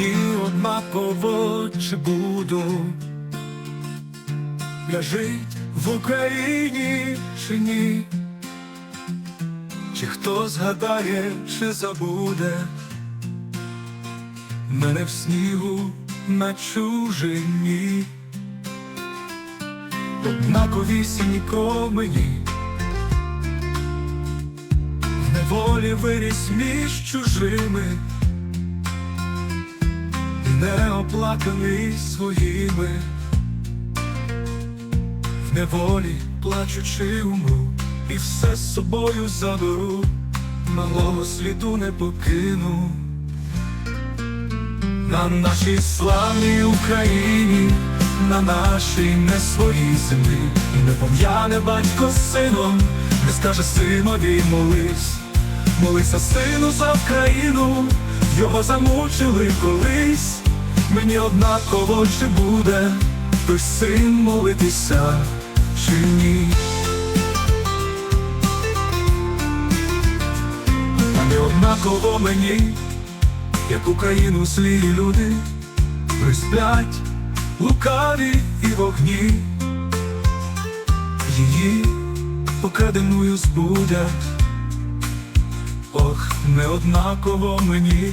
Мені однаково чи буду. Я жить в Україні чи ні, чи хто згадає, чи забуде? Мене в снігу на чужині, однаковісінько мені, в неволі виріс між чужими, не оплаканий своїми в неволі плачучи умру, і все з собою заберу, малого сліду не покину. На нашій славній Україні, на нашій не своїй землі, і не пом'яне батько з сином, не скаже синові молись, молися сину за Вкраїну, його замучили колись, мені однаково чи буде той син молитися чи ні. А не однаково мені, як Україну злі люди присплять лукаві і вогні, її покраденою збудять, ох, не однаково мені.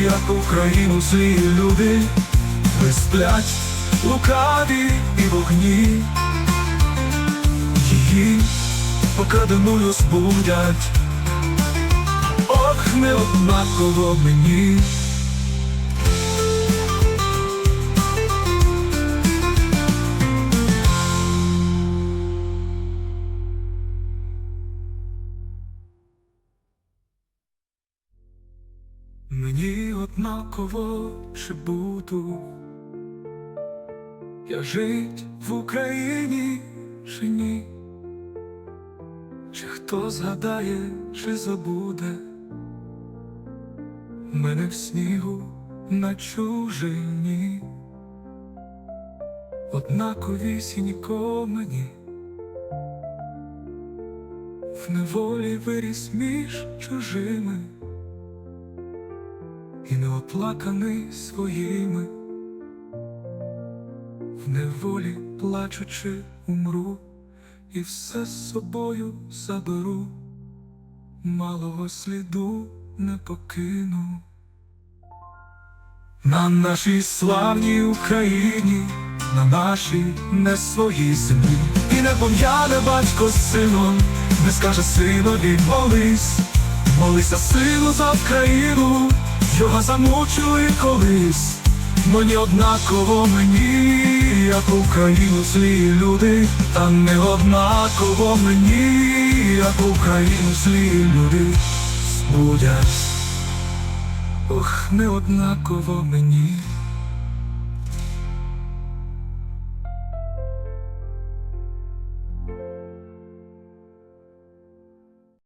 як Україну злі люди. Висплять лукаві і вогні, її покраденою збудять, ох, не однаково мені. Мені однаково чи буду. Я жить в Україні чи ні, чи хто згадає, чи забуде? Мене в снігу на чужині, однаковісінько мені, в неволі виріс між чужими і не оплаканий своїми, в неволі плачучи умру, і все з собою заберу, малого сліду не покину. На нашій славній Україні, на нашій не своїй землі, і не пом'яне батько з сином, не скаже синові молись, молися сину за Вкраїну, його замучили колись, мені однаково мені, як Україну злі люди, та не однаково мені, як Україну злі люди збудять. Ох, не однаково мені.